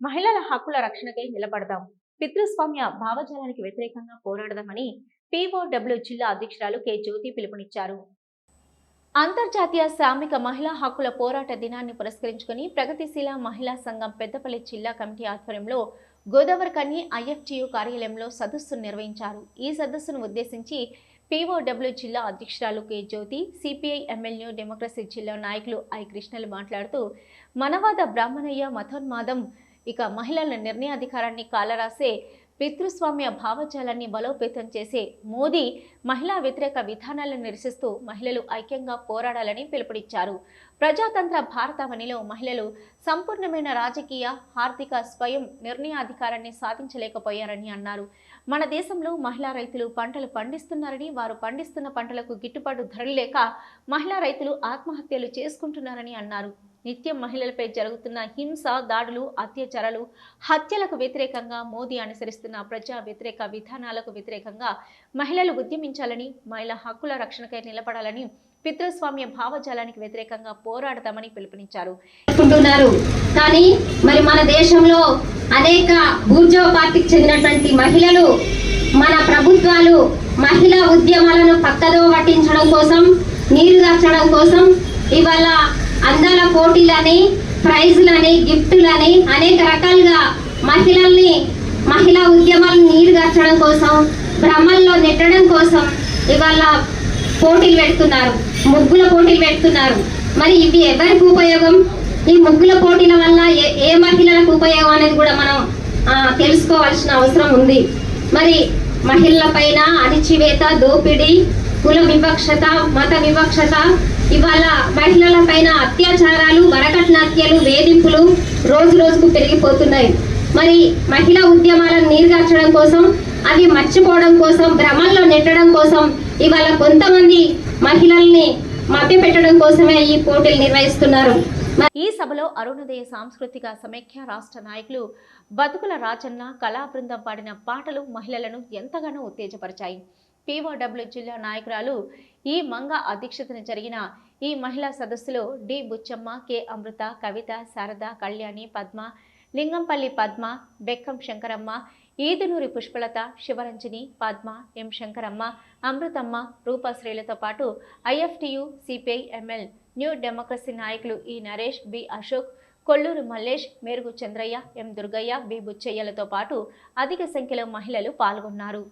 మహిళల హక్కుల రక్షణకై నిలబడదాం. పితృస్వామ్య భావజాలానికి వ్యతిరేకంగా పోరాడదామని పీఓడబ్ల్యూ జిల్లా అధ్యక్షురాలు కె. జ్యోతి పిలుపునిచ్చారు. అంతర్జాతీయ శ్రామిక మహిళా హక్కుల పోరాట దినాన్ని పురస్కరించుకుని ప్రగతిశీల మహిళా సంఘం పెద్దపల్లి జిల్లా కమిటీ ఆధ్వర్యంలో గోదావరి కని ఐఎఫ్టియు కార్యాలయంలో సదస్సును నిర్వహించారు. ఈ సదస్సును ఉద్దేశించి పీఓడబ్ల్యూ జిల్లా అధ్యక్షురాలు K. Jyothi CPI MLA democracy జిల్లా నాయకులు ఐ. కృష్ణలు మాట్లాడుతూ మనవాద బ్రాహ్మణయ్య మతోన్మాదం ఇక మహిళల నిర్ణయాధికారాన్ని కాలరాసే పితృస్వామ్య భావజాలాన్ని బలోపేతం చేసే మోదీ మహిళా వ్యతిరేక విధానాలను నిరసిస్తూ మహిళలు ఐక్యంగా పోరాడాలని పిలుపునిచ్చారు. ప్రజాతంత్ర భారతావనిలో మహిళలు సంపూర్ణమైన రాజకీయ ఆర్థిక స్వయం నిర్ణయాధికారాన్ని సాధించలేకపోయారని అన్నారు. మన దేశంలో మహిళా రైతులు పంటలు పండిస్తున్నారని వారు పండిస్తున్న పంటలకు గిట్టుబాటు ధరలు లేక మహిళా రైతులు ఆత్మహత్యలు చేసుకుంటున్నారని అన్నారు. నిత్యం మహిళలపై జరుగుతున్న హింస దాడులు అత్యాచారాలు హత్యలకు వ్యతిరేకంగా మోదీ అనుసరిస్తున్న ప్రజా వ్యతిరేక విధానాలకు వ్యతిరేకంగా మహిళలు ఉద్యమించాలని మహిళా హక్కుల రక్షణకై నిలబడాలని పితృస్వామ్య భావజాలానికి వ్యతిరేకంగా పోరాడతామని పిలుపునిచ్చారు. కానీ మరి మన దేశంలో అనేక బూర్జో పార్టీకి చెందినటువంటి మహిళలు మన ప్రభుత్వాలు మహిళా ఉద్యమాలను పక్కదో పట్టించడం కోసం నీరు దాచడం కోసం ఇవాళ అందాల పోటీలని ప్రైజులని గిఫ్టులని అనేక రకాలుగా మహిళల్ని మహిళా ఉద్యమాలను నీరు కోసం భ్రమల్లో నెట్టడం కోసం ఇవాళ పోటీలు పెడుతున్నారు ముగ్గుల పోటీలు పెడుతున్నారు. మరి ఇవి ఎవరికి ఉపయోగం? ఈ ముగ్గుల పోటీల వల్ల ఏ ఏ మహిళలకు ఉపయోగం అనేది కూడా మనం తెలుసుకోవాల్సిన అవసరం ఉంది. మరి మహిళల పైన అణిచివేత దోపిడీ వివక్షత మత వివక్షత ఇవాళ మహిళల పైన అత్యాచారాలు వరకట్నాత్యలు వేధింపులు రోజు రోజుకు పెరిగిపోతున్నాయి. మరి మహిళా ఉద్యమాలను నీరుగార్చడం కోసం అవి మర్చిపోవడం కోసం భ్రమల్లో నెట్టడం కోసం ఇవాళ కొంతమంది మహిళల్ని మభ్యపెట్టడం కోసమే ఈ పోటీలు నిర్వహిస్తున్నారు. ఈ సభలో అరుణోదయ సాంస్కృతిక సమైక్య రాష్ట్ర నాయకులు బతుకుల రాజన్న కళా బృందం పాడిన పాటలు మహిళలను ఎంతగానో ఉత్తేజపరిచాయి. పీఓడబ్ల్యూ జిల్లా నాయకురాలు ఈ మంగ అధ్యక్షతన జరిగిన ఈ మహిళా సదస్సులో D Buchamma K Amrutha Kavitha Sharada Kalyani Padma Lingampalli Padma Bekkam Shankaramma Edunuri Pushpalatha Shivaranjani Padma M Shankaramma Amruthamma రూపశ్రీలతో పాటు IFTU CPI ML new democracy నాయకులు E Naresh B Ashok Kolluru Mallesh Merugu Chandraiah M Durgaiah B బుచ్చయ్యలతో పాటు అధిక సంఖ్యలో మహిళలు పాల్గొన్నారు.